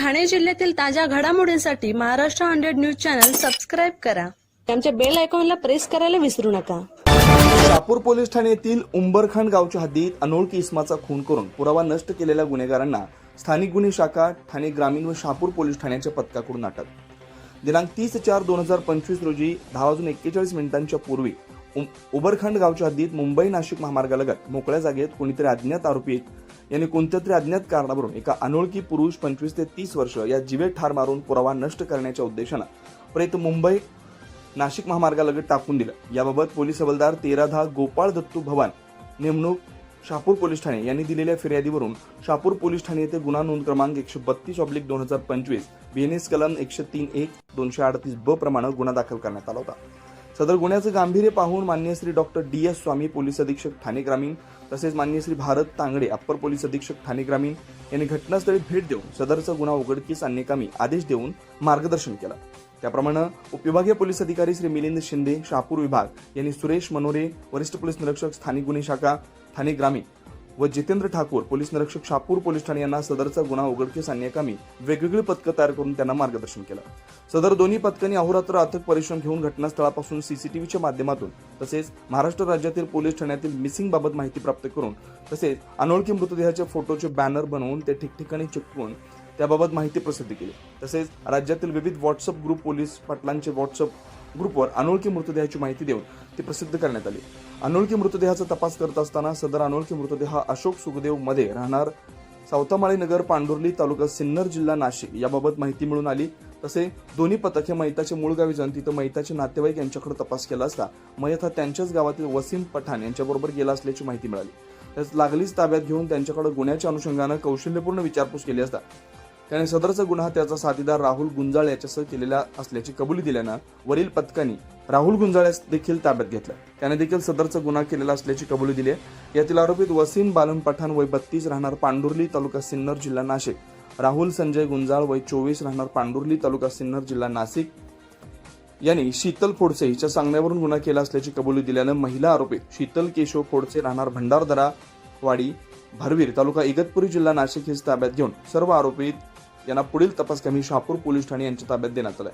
ठाणे जिल्ह्यातील ताज्या घडामोडींसाठी Maharashtra hundred news channel subscribe करा. आमच्या बेल आयकॉनला प्रेस करायला विसरू नका. शहापूर पोलीस ठाण्यातील येथील गावच्या हद्दीत अनोळखी इस्माचा खून करून पुरावा नष्ट केलेल्या गुन्हेगारांना स्थानिक गुन्हे शाखा ठाणे ग्रामीण व शापूर पोलीस ठाण्याच्या पथकाकडून अटक. दिनांक तीस चार दोन हजार पंचवीस रोजी दहा वाजून एक्केचाळीस मिनिटांच्या पूर्वी उबरखंड गावच्या हद्दीत मुंबई नाशिक महामार्गालगत मोकळ्या जागेत कोणीतरी अज्ञात आरोपी यांनी कोणत्या तरी अज्ञात कारणावरून एका अनोळखी पुरुष पंचवीस ते तीस वर्ष या जीवे ठार मारून पुरावा नष्ट करण्याच्या उद्देशानं प्रेत मुंबई नाशिक महामार्गालगत टाकून दिलं. याबाबत पोलीस हवालदार तेरा गोपाळ दत्तू भवान नेमणूक शापूर पोलीस ठाणे यांनी दिलेल्या फिर्यादीवरून शापूर पोलीस ठाणे येथे गुन्हा नोंद क्रमांक एकशे बत्तीस ऑब्लिक दोन हजार पंचवीस व्ही एन एस कलम एकशे तीन एक दोनशे अडतीस ब प्रमाणे गुन्हा दाखल करण्यात आला होता. सदर गुन्ह्याचं गांभीर्य पाहून मान्य Shri doctor D. S. Swami police अधीक्षक ठाणे ग्रामीण तसेच मान्य श्री भारत तांगडे अप्पर पोलीस अधीक्षक ठाणे ग्रामीण यांनी घटनास्थळी भेट देऊन सदरचा गुन्हा उघडकीस आणण्याकामी आदेश देऊन मार्गदर्शन केलं. त्याप्रमाणे उपविभागीय पोलीस अधिकारी श्री मिलिंद शिंदे शहापूर विभाग यांनी सुरेश मनोरे वरिष्ठ पोलीस निरीक्षक स्थानिक गुन्हे शाखा ठाणे ग्रामीण व जितेंद्र ठाकूर पोलीस निरीक्षक शापूर पोलीस ठाणे यांना सदरचा गुन्हा उघडकीस आणण्याकामी वेगवेगळी पथकं तयार करून त्यांना मार्गदर्शन केलं. सदर दोन्ही पथकांनी अहोरात्र अथक परिश्रम घेऊन घटनास्थळापासून सीसीटीव्हीच्या माध्यमातून तसेच महाराष्ट्र राज्यातील पोलीस ठाण्यातील मिसिंग बाबत माहिती प्राप्त करून तसेच अनोळखी मृतदेहाच्या फोटोचे बॅनर बनवून ते ठिकठिकाणी चिकटवून त्याबाबत माहिती प्रसिद्ध केली. तसेच राज्यातील विविध व्हॉट्सअप ग्रुप पोलीस पाटलांचे व्हॉट्सअप ग्रुपवर अनोळखी मृतदेहाची माहिती देऊन ती प्रसिद्ध करण्यात आली. अनोळखी मृतदेहाचा तपास करत असताना सदर अनोळखी मृतदेह अशोक सुखदेवमध्ये राहणार. सावतामाळी नगर पांडुर्ली तालुका सिन्नर जिल्हा नाशिक. याबाबत माहिती मिळून आली. तसे दोन्ही पथक हे मैताचे मूळ गावी जाऊन तिथं मैताचे नातेवाईक यांच्याकडे तपास केला असता मयत हा त्यांच्याच गावातील वसीम पठाण यांच्याबरोबर गेला असल्याची माहिती मिळाली. त्याच लागलीच ताब्यात घेऊन त्यांच्याकडे गुन्ह्याच्या अनुषंगानं कौशल्यपूर्ण विचारपूस केली असता त्याने सदरचा गुन्हा त्याचा साथीदार राहुल गुंजाळ याच्यासह केलेला असल्याची कबुली दिल्यानं वरील पथकांनी राहुल गुंजाळ्यास देखील ताब्यात घेतलं. त्याने देखील सदरचा गुन्हा केलेला असल्याची कबुली दिली आहे. यातील आरोपीत वसीम बालम पठाण वय बत्तीस राहणार पांडुर्ली तालुका सिन्नर जिल्हा नाशिक. राहुल संजय गुंजाळ वय चोवीस राहणार पांडुर्ली तालुका सिन्नर जिल्हा नाशिक. यांनी शीतल फोडसे हिच्या सांगण्यावरून गुन्हा केला असल्याची कबुली दिल्यानं महिला आरोपीत शीतल केशव फोडसे राहणार भंडारदरा वाडी भरवीर तालुका इगतपुरी जिल्हा नाशिक हिच ताब्यात घेऊन सर्व आरोपीत यांना पुढील तपास कमी शहापूर पोलीस ठाणे यांच्या ताब्यात देण्यात आलाय.